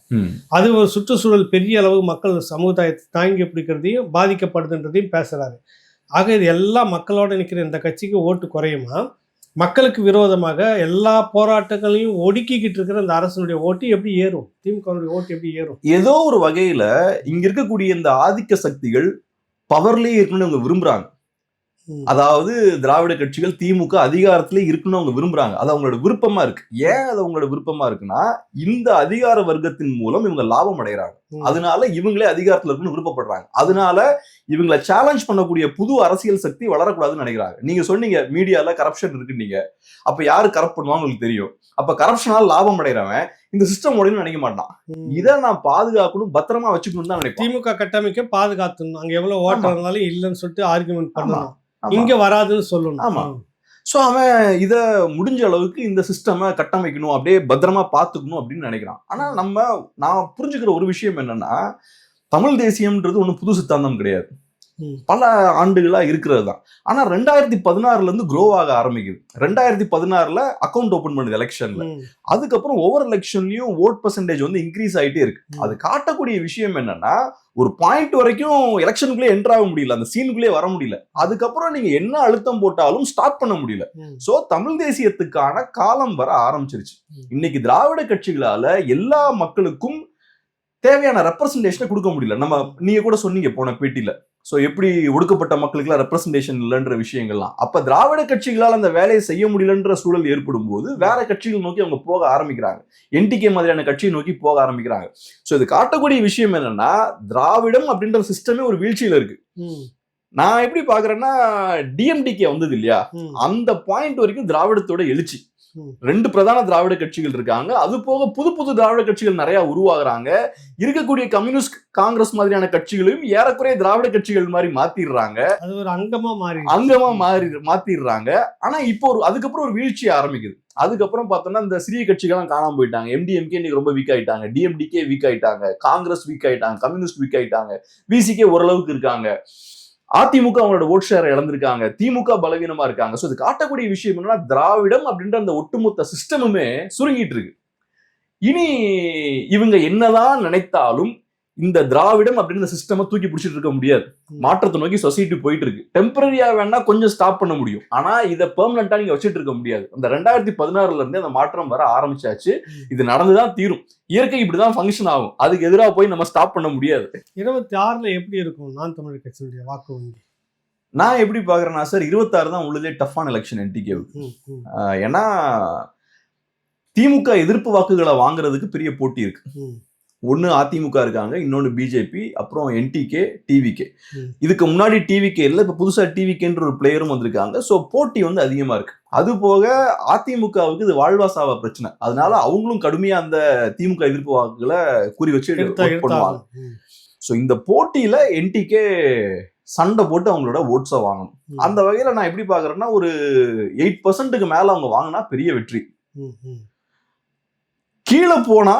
அது ஒரு சுற்றுச்சூழல் பெரிய அளவு மக்கள் சமுதாயத்தை தாங்கி பிடிக்கிறதையும் பாதிக்கப்படுதுன்றதையும் பேசுறாரு. ஆக இது எல்லா மக்களோட நிற்கிற இந்த கட்சிக்கு ஓட்டு குறையுமா? மக்களுக்கு விரோதமாக எல்லா போராட்டங்களையும் ஒடுக்கிக்கிட்டு இருக்கிற இந்த அரசனுடைய ஓட்டு எப்படி ஏறும்? திமுகவுடைய ஓட்டு எப்படி ஏறும்?
ஏதோ ஒரு வகையில இங்க இருக்கக்கூடிய இந்த ஆதிக்க சக்திகள் பவர்லயே இருக்கணும்னு அவங்க விரும்புறாங்க. அதாவது திராவிட கட்சிகள் திமுக அதிகாரத்திலே இருக்கணும்னு அவங்க விரும்புறாங்க. அது அவங்களோட விருப்பமா இருக்கு. ஏன் அது அவங்களோட விருப்பமா இருக்குன்னா இந்த அதிகார வர்க்கத்தின் மூலம் இவங்க லாபம் அடைகிறாங்க. அதனால இவங்களே அதிகாரத்துல இருக்கணும்னு விருப்பப்படுறாங்க. அதனால இவங்களை சேலஞ்ச் பண்ணக்கூடிய புது அரசியல் சக்தி வளரக்கூடாதுன்னு நினைக்கிறாங்க. நீங்க சொன்னீங்க மீடியால கரப்ஷன் இருக்குன்னீங்க. அப்ப யாரு கரப்ட் பண்ணுவாங்க உங்களுக்கு தெரியும். அப்ப கரப்ஷனால லாபம் அடைகிறவன் இந்த சிஸ்டம் உடையணும்னு நினைக்க மாட்டான். இதை நான் பாதுகாக்கணும் பத்திரமா வச்சுக்கணும் தான் நினைப்பேன்.
திமுக கட்டமைக்க பாதுகாத்துணும் அங்க எவ்வளவு ஓட்டு
ஆமா.
இருந்தாலும் இல்லைன்னு சொல்லிட்டு ஆர்குமெண்ட் பண்ணணும்.
ஆமா.
இங்க வராதுன்னு சொல்லணும்.
ஆமா. ஸோ அவன் இதை முடிஞ்ச அளவுக்கு இந்த சிஸ்டமை கட்டமைக்கணும் அப்படியே பத்திரமா பார்த்துக்கணும் அப்படின்னு நினைக்கிறான். ஆனா நம்ம நான் புரிஞ்சுக்கிற ஒரு விஷயம் என்னன்னா தமிழ் தேசியம்ன்றது ஒன்றும் புது சித்தாந்தம் கிடையாது. பல ஆண்டுகளா இருக்கிறது தான் ஆனா ரெண்டாயிரத்தி பதினாறுல இருந்து க்ரோ ஆக ஆரம்பிக்குது ரெண்டாயிரத்தி பதினாறுல அக்கௌண்ட் ஓபன் பண்ணுது எலெக்ஷன்ல. அதுக்கப்புறம் ஒவ்வொரு எலெக்ஷன்லயும் ஓட் பர்சன்டேஜ் வந்து இன்க்ரீஸ் ஆயிட்டே இருக்கு. அது காட்டக்கூடிய விஷயம் என்னன்னா ஒரு பாயிண்ட் வரைக்கும் எலெக்ஷனுக்குள்ளே என்டர் ஆக முடியல அந்த சீனுக்குள்ளே வர முடியல அதுக்கப்புறம் நீங்க என்ன அழுத்தம் போட்டாலும் ஸ்டார்ட் பண்ண முடியல. சோ தமிழ் தேசியத்துக்கான காலம் வர ஆரம்பிச்சிருச்சு. இன்னைக்கு திராவிட கட்சிகளால எல்லா மக்களுக்கும் தேவையான ரெப்ரசன்டேஷனை கொடுக்க முடியல. நம்ம நீங்க கூட சொன்னீங்க போன பேட்டியில. சோ எப்படி ஒடுக்கப்பட்ட மக்களுக்குலாம் ரெப்ரசன்டேஷன் இல்லைன்ற விஷயங்கள்லாம். அப்ப திராவிட கட்சிகளால் அந்த வேலையை செய்ய முடியலன்ற சூழல் ஏற்படும் போது வேற கட்சிகள் நோக்கி அவங்க போக ஆரம்பிக்கிறாங்க. என்டிகே மாதிரியான கட்சியை நோக்கி போக ஆரம்பிக்கிறாங்க. சோ இது காட்டக்கூடிய விஷயம் என்னன்னா திராவிடம் அப்படின்ற சிஸ்டமே ஒரு வீழ்ச்சியில இருக்கு. நான் எப்படி பாக்குறேன்னா டிஎம்டிகே வந்தது இல்லையா. அந்த பாயிண்ட் வரைக்கும் திராவிடத்தோட எழுச்சி. ரெண்டு பிரதான திராவிட கட்சிகள் இருக்காங்க. அது போக புது புது திராவிட கட்சிகள் நிறைய உருவாகுறாங்க. இருக்கக்கூடிய கம்யூனிஸ்ட் காங்கிரஸ் மாதிரியான கட்சிகளையும் ஏறக்குறைய திராவிட கட்சிகள் மாதிரி மாத்திடுறாங்க.
அது ஒரு அங்கமா மாறி
அங்கமா மாறி மாத்திடுறாங்க. ஆனா இப்போ ஒரு அதுக்கப்புறம் ஒரு வீழ்ச்சி ஆரம்பிக்குது. அதுக்கப்புறம் பார்த்தோம்னா இந்த சிறிய கட்சிகள்லாம் காணாம போயிட்டாங்க. எம்டிஎம்கே இன்னைக்கு ரொம்ப வீக் ஆயிட்டாங்க. டிஎம்டிகே வீக் ஆயிட்டாங்க. காங்கிரஸ் வீக் ஆயிட்டாங்க. கம்யூனிஸ்ட் வீக் ஆயிட்டாங்க. விசிகே ஓரளவுக்கு இருக்காங்க. அதிமுக அவங்களோட ஓட் ஷேரை இழந்திருக்காங்க. திமுக பலவீனமா இருக்காங்க. ஸோ இது காட்டக்கூடிய விஷயம் என்னன்னா திராவிடம் அப்படின்ற அந்த ஒட்டுமொத்த சிஸ்டமுமே சுருங்கிட்டு இருக்கு. இனி இவங்க என்னதான் நினைத்தாலும் இந்த திராவிடம் அப்படின்ற சிஸ்டமை தூக்கி பிடிச்சிட்டு இருக்க முடியாது. மாற்றத்தை நோக்கி சொசைட்டி போயிட்டு இருக்கு டெம்பரரியா வேணா கொஞ்சம் ஸ்டாப் பண்ண முடியும். ஆனா இதை பெர்மனண்டா நீங்க வச்சுட்டு இருக்க முடியாது. அந்த ரெண்டாயிரத்தி பதினாறுல இருந்தே அந்த மாற்றம் வர ஆரம்பிச்சாச்சு. இது நடந்துதான் தீரும். இயற்கை இப்படிதான் ஃபங்க்ஷன் ஆகும். அதுக்கு எதிராக போய் நம்ம ஸ்டாப் பண்ண முடியாது.
இருபத்தி ஆறுல எப்படி இருக்கும் நான் தமிழர் கட்சியினுடைய வாக்கு வங்கி?
நான் எப்படி பாக்குறேன்னா சார் இருபத்தாறு தான் உள்ளதே டஃப்பான எலெக்ஷன் என்டிகேவுக்கு ஏன்னா திமுக எதிர்ப்பு வாக்குகளை வாங்குறதுக்கு பெரிய போட்டி இருக்கு.
ம்,
ஒன்னு அதிமுக இருக்காங்க இன்னொன்னு பிஜேபி அப்புறம் என்டிகே டிவிகே. இதுக்கு முன்னாடி டிவிகே இல்ல இப்ப புதுசா டிவிகேன்ற ஒரு பிளேயரும் வந்திருக்காங்க. சோ போட்டி வந்து அதிகமா இருக்கு. அது போக அதிமுகவுக்கு இது வாழ்வாசாவா பிரச்சனை. அதனால அவங்களும் கடுமையா அந்த திமுக எதிர்ப்பு வாக்குகளை கூறி வச்சு பண்ணுவாங்க. ஸோ இந்த போட்டியில என்டிகே சண்டை போட்டு அவங்களோட ஓட்ஸை வாங்கணும். அந்த வகையில நான் எப்படி பாக்குறேன்னா ஒரு எயிட் பர்சன்ட்டுக்கு மேல அவங்க வாங்கினா பெரிய வெற்றி. கீழே போனா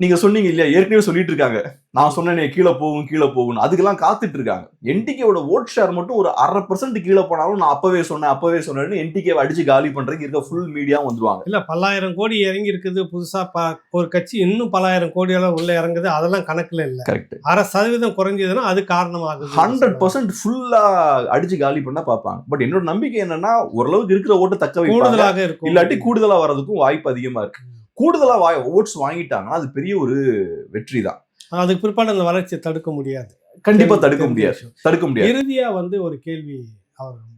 நீங்க சொன்னீங்க இல்லையா? ஏற்கனவே சொல்லிட்டு இருக்காங்க நான் சொன்னேனே கீழே போகும் கீழே போகும் அதுக்கெல்லாம் காத்துட்டு இருக்காங்க என்டிகேவோட ஓட் ஷேர் மட்டும் ஒரு அரை பர்சன்ட் கீழே போனாலும் நான் அப்பவே சொன்னேன் அப்பவே சொன்னேன்னு என்டிகேவை அடிச்சு காலி பண்றதுக்கு இருக்க ஃபுல் மீடியா வந்துருவாங்க.
இல்ல பல்லாயிரம் கோடி இறங்கி இருக்குது புதுசா ஒரு கட்சி இன்னும் பல்லாயிரம் கோடி எல்லாம் உள்ள இறங்குது. அதெல்லாம் கணக்குல இல்ல.
கரெக்ட்
அரை சதவீதம் குறைஞ்சதுன்னா அது காரணமாகுது.
ஹண்ட்ரட் பர்சன்ட் ஃபுல்லா அடிச்சு காலி பண்ண பார்ப்பாங்க. பட் என்னோட நம்பிக்கை என்னன்னா ஓரளவுக்கு இருக்கிற ஓட்டை தக்க
கூடுதலாக இருக்கும்.
இல்லாட்டி கூடுதலா வர்றதுக்கும் வாய்ப்பு அதிகமா இருக்கு. கூடுதலா ஓட்ஸ் வாங்கிட்டாங்கன்னா அது பெரிய ஒரு வெற்றி தான்
அதுக்கு பிற்பாடு அந்த வளர்ச்சியை தடுக்க முடியாது.
கண்டிப்பா
தெரிஞ்ச-
தடுக்க முடியாது. தடுக்க முடியாது.
இறுதியா வந்து ஒரு கேள்வி அவர்.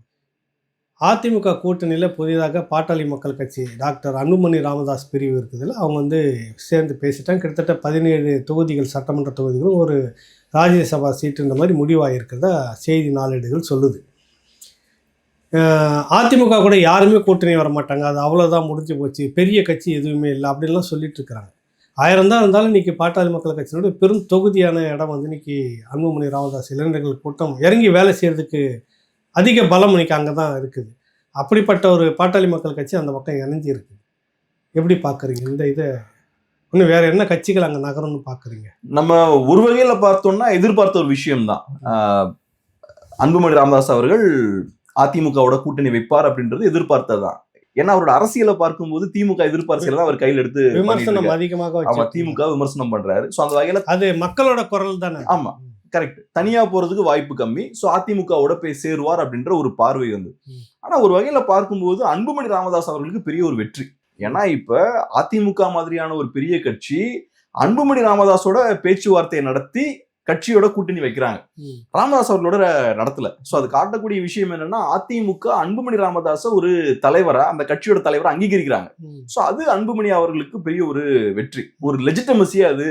அதிமுக கூட்டணியில புதிதாக பாட்டாளி மக்கள் கட்சி டாக்டர் அன்புமணி ராமதாஸ் பிரிவு இருக்குதுல்ல அவங்க வந்து சேர்ந்து பேசிட்டாங்க. கிட்டத்தட்ட பதினேழு தொகுதிகள் சட்டமன்ற தொகுதிகளும் ஒரு ராஜ்யசபா சீட்டுன்ற மாதிரி முடிவாகிருக்கிறதா செய்தி நாளேடுகள் சொல்லுது. அதிமுக கூட யாருமே கூட்டணி வர மாட்டாங்க. அது அவ்வளோதான் முடிஞ்சு போச்சு. பெரிய கட்சி எதுவுமே இல்லை. அப்படின்லாம் சொல்லிட்டு இருக்கிறாங்க. ஆயிரம் தான் இருந்தாலும் இன்னைக்கு பாட்டாளி மக்கள் கட்சியினுடைய பெரும் தொகுதியான இடம் வந்து இன்னைக்கு அன்புமணி ராமதாஸ் இளைஞர்கள் கூட்டம். இறங்கி வேலை செய்கிறதுக்கு அதிக பலம் இன்னைக்கு அங்கே தான் இருக்குது. அப்படிப்பட்ட ஒரு பாட்டாளி மக்கள் கட்சி அந்த பக்கம் இணைஞ்சி இருக்குது. எப்படி பார்க்குறீங்க? இந்த இதை இன்னும் வேற என்ன கட்சிகள் அங்கே நகரம்னு பார்க்குறீங்க?
நம்ம ஒரு வகையில் பார்த்தோம்னா எதிர்பார்த்த ஒரு விஷயம்தான். அன்புமணி ராமதாஸ் அவர்கள் அதிமுகவோட கூட்டணி வைப்பார் அப்படின்றது எதிர்பார்த்ததுதான். ஏன்னா அவரோட அரசியலை பார்க்கும்போது திமுக எதிர்ப்பு அரசியலை தான் அவர் கையில் எடுத்து
விமர்சனம். அதிகமாக
ஆமா திமுக விமர்சனம் பண்றாரு. சோ அந்த வகையில
அது மக்களோட குரல் தானே?
ஆமா கரெக்ட் தனியா போறதுக்கு வாய்ப்பு கம்மி. சோ அதிமுகவோட போய் சேருவார் அப்படின்ற ஒரு பார்வை வந்து. ஆனா ஒரு வகையில பார்க்கும்போது அன்புமணி ராமதாஸ் அவர்களுக்கு பெரிய ஒரு வெற்றி. ஏன்னா இப்ப அதிமுக மாதிரியான ஒரு பெரிய கட்சி அன்புமணி ராமதாஸோட பேச்சுவார்த்தையை நடத்தி கட்சியோட கூட்டணி வைக்கிறாங்க. ராமதாஸ் அவர்களோட நடத்தல சோ அது காட்டக்கூடிய விஷயம் என்னன்னா அதிமுக அன்புமணி ராமதாஸ ஒரு தலைவரா அந்த கட்சியோட தலைவரா அங்கீகரிக்கிறாங்க. ஸோ அது அன்புமணி அவர்களுக்கு பெரிய ஒரு வெற்றி ஒரு லெஜிட்டமசியை அது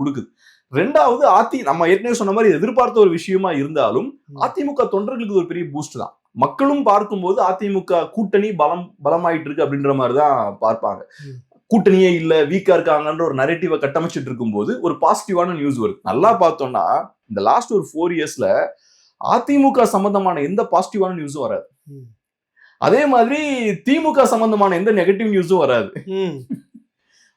கொடுக்குது ரெண்டாவது அதி நம்ம ஏற்கனவே சொன்ன மாதிரி எதிர்பார்த்த ஒரு விஷயமா இருந்தாலும். அதிமுக தொண்டர்களுக்கு ஒரு பெரிய பூஸ்ட் தான் மக்களும் பார்க்கும்போது அதிமுக கூட்டணி பலம் பலமாயிட்டு இருக்கு அப்படின்ற மாதிரி தான் பார்ப்பாங்க. கூட்டணியே இல்ல வீக்கா இருக்காங்கன்ற ஒரு நரேட்டிவை கட்டமைச்சிட்டு இருக்கும்போது ஒரு பாசிட்டிவான நியூஸ் வருது நல்லா பார்த்தோம்னா இந்த லாஸ்ட் ஒரு ஃபோர் இயர்ஸ்ல அதிமுக சம்பந்தமான எந்த பாசிட்டிவான நியூஸும் வராது. அதே மாதிரி திமுக சம்பந்தமான எந்த நெகட்டிவ் நியூஸும் வராது.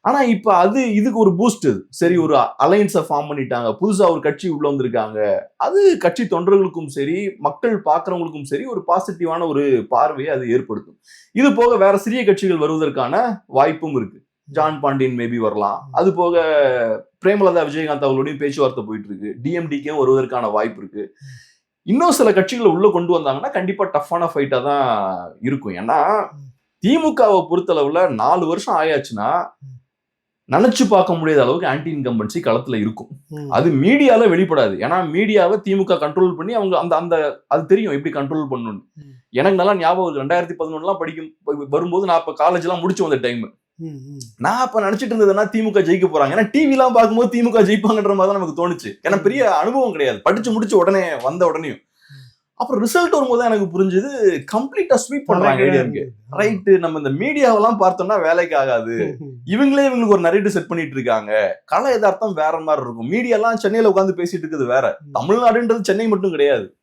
ஆனா இப்ப அது இதுக்கு ஒரு பூஸ்ட் இது. சரி ஒரு அலைன்ஸை ஃபார்ம் பண்ணிட்டாங்க. புதுசா ஒரு கட்சி உள்ள வந்திருக்காங்க. அது கட்சி தொண்டர்களுக்கும் சரி மக்கள் பார்க்கறவங்களுக்கும் சரி ஒரு பாசிட்டிவான ஒரு பார்வையை அது ஏற்படுத்தும். இது போக வேற சிறிய கட்சிகள் வருவதற்கான வாய்ப்பும் இருக்கு. ஜான் பாண்டியன் மேபி வரலாம். அது போக பிரேமலதா விஜயகாந்த் அவங்களோடையும் பேச்சுவார்த்தை போயிட்டு இருக்கு டிஎம்டிக்கும் வருவதற்கான வாய்ப்பு இருக்கு. இன்னும் சில கட்சிகளை உள்ள கொண்டு வந்தாங்கன்னா கண்டிப்பா டஃப்பான ஃபைட்டா தான் இருக்கும். ஏன்னா திமுகவை பொறுத்தளவுல நாலு வருஷம் ஆயாச்சுன்னா நினைச்சு பார்க்க முடியாத அளவுக்கு ஆன்டி இன்கம்பன்சி களத்துல இருக்கும். அது மீடியால வெளிப்படாது. ஏன்னா மீடியாவை திமுக கண்ட்ரோல் பண்ணி அவங்க அந்த அந்த அது தெரியும் எப்படி கண்ட்ரோல் பண்ணணும்னு. எனக்கு நல்லா ஞாபகம் ரெண்டாயிரத்தி பதினொன்னுலாம் படிக்கும் வரும்போது நான் இப்ப காலேஜ் எல்லாம் முடிச்சு வந்த டைம். நான் அப்ப நினைச்சிட்டு இருந்ததுன்னா திமுக ஜெயிக்க போறாங்க. ஏன்னா டிவி எல்லாம் பார்க்கும்போது திமுக ஜெயிப்பாங்கன்ற மாதிரி தான் நமக்கு தோணுச்சு. ஏன்னா பெரிய அனுபவம் கிடையாது. படிச்சு முடிச்ச உடனே வந்த உடனே அப்புறம் ரிசல்ட் வரும்போது எனக்கு புரிஞ்சது கம்ப்ளீட்டா ஸ்வீப் பண்றாங்க ஐடியாவுக்கு ரைட்டு நம்ம இந்த மீடியாவெல்லாம் பார்த்தோம்னா வேலைக்கு ஆகாது. இவங்களே இவங்களுக்கு ஒரு நரேட்டிவ் செட் பண்ணிட்டு இருக்காங்க. கல யதார்த்தம் வேற மாதிரி இருக்கும். மீடியா எல்லாம் சென்னையில உட்காந்து பேசிட்டு இருக்குது வேற. தமிழ்நாடுன்றது சென்னை மட்டும் கிடையாது.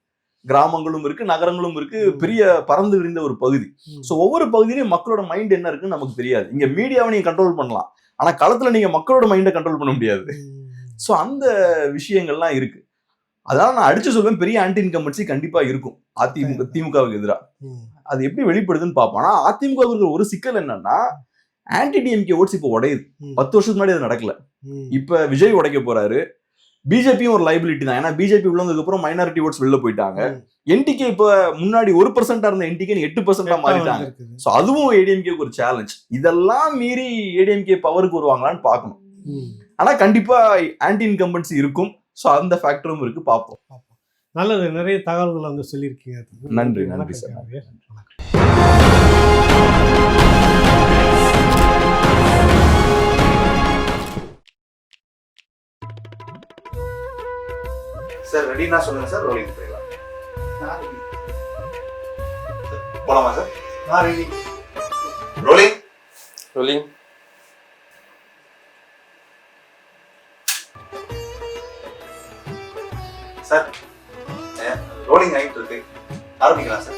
கிராமங்களும் இருக்கு நகரங்களும் இருக்கு. பெரிய பறந்து விரிந்த ஒரு பகுதி. சோ ஒவ்வொரு பகுதியிலும் மக்களோட மைண்ட் என்ன இருக்குன்னு நமக்கு தெரியாது. இங்க மீடியாவை நீங்க கண்ட்ரோல் பண்ணலாம். ஆனா களத்துல நீங்க மக்களோட மைண்டை கண்ட்ரோல் பண்ண முடியாது. சோ அந்த விஷயங்கள்லாம் இருக்கு. அதனால நான் அடிச்சு சொல்வேன் பெரிய ஆன்டி இன்கம்பன்சி கண்டிப்பா இருக்கும் அதிமுக திமுகவுக்கு எதிராக. அது எப்படி வெளிப்படுதுன்னு பார்ப்போம் ஆனா அதிமுக க்கு இருக்கிற ஒரு சிக்கல் என்னன்னா ஆன்டி டிஎம்கே ஓட்ஸ் இப்போ உடையுது. பத்து வருஷத்துக்கு முன்னாடி அது நடக்கல. இப்ப விஜய் உடைக்க போறாரு பிஜேபியும் ஒரு லைபிலிட்டி தான் ஏன்னா பிஜேபி உள்ள வந்ததுக்கு அப்புறம் மைனாரிட்டி ஓட்ஸ் வெளில போயிட்டாங்க. என்டிகே இப்ப முன்னாடி ஒரு பர்சன்டா இருந்த என்டிகே எட்டு பர்சன்டா மாறிட்டாங்க. சோ அதுவும் ஏடிஎம்கேக்கு ஒரு சேலஞ்ச் இதெல்லாம் மீறி ஏடிஎம்கே பவருக்கு வருவாங்களான்னு பார்க்கணும்
ம்.
ஆனா கண்டிப்பா ஆன்டி இன்கம்பன்சி இருக்கும் சோ அந்த ஃபேக்டரும் இருக்கு பார்ப்போம்
நல்லது நிறைய தகவல்களை வந்து சொல்லியிருக்கீங்க.
நன்றி, நன்றி சார்.
வணக்கம்.
சார் ரெடினா சொல்லுங்க சார் ரோலிங் போயிடலாம். போலாமா sir? Rolling?
Rolling.
Sir. Rolling ஆகிட்டு இருக்கு. ஆரம்பிக்கலாம் சார் சார்.